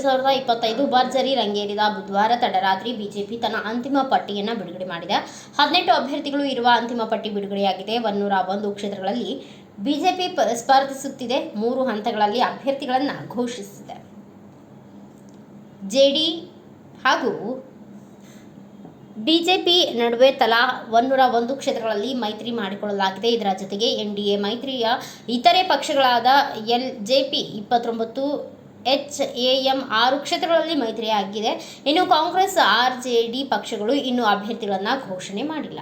ಸಾವಿರದ ಇಪ್ಪತ್ತೈದು ಭರ್ಜರಿ ರಂಗೇರಿದ ಬುಧವಾರ ತಡರಾತ್ರಿ ಬಿಜೆಪಿ ತನ್ನ ಅಂತಿಮ ಪಟ್ಟಿಯನ್ನು ಬಿಡುಗಡೆ ಮಾಡಿದೆ. ಹದಿನೆಂಟು ಅಭ್ಯರ್ಥಿಗಳು ಇರುವ ಅಂತಿಮ ಪಟ್ಟಿ ಬಿಡುಗಡೆಯಾಗಿದೆ. ಒನ್ನೂರ ಒಂದು ಕ್ಷೇತ್ರಗಳಲ್ಲಿ ಬಿಜೆಪಿ ಸ್ಪರ್ಧಿಸುತ್ತಿದೆ. ಮೂರು ಹಂತಗಳಲ್ಲಿ ಅಭ್ಯರ್ಥಿಗಳನ್ನು ಘೋಷಿಸಿದೆ. ಜೆಡಿ ಹಾಗೂ ಬಿಜೆಪಿ ನಡುವೆ ತಲಾ ಒನ್ನೂರ ಒಂದು ಕ್ಷೇತ್ರಗಳಲ್ಲಿ ಮೈತ್ರಿ ಮಾಡಿಕೊಳ್ಳಲಾಗಿದೆ. ಇದರ ಜೊತೆಗೆ ಎನ್ ಡಿ ಎ ಮೈತ್ರಿಯ ಇತರೆ ಪಕ್ಷಗಳಾದ ಎಲ್ ಜೆ ಪಿ ಇಪ್ಪತ್ತೊಂಬತ್ತು ಎಚ್ ಎ ಎಂ ಆರು ಕ್ಷೇತ್ರಗಳಲ್ಲಿ ಮೈತ್ರಿಯಾಗಿದೆ. ಇನ್ನು ಕಾಂಗ್ರೆಸ್ ಆರ್ ಜೆ ಡಿ ಪಕ್ಷಗಳು ಇನ್ನೂ ಅಭ್ಯರ್ಥಿಗಳನ್ನು ಘೋಷಣೆ ಮಾಡಿಲ್ಲ.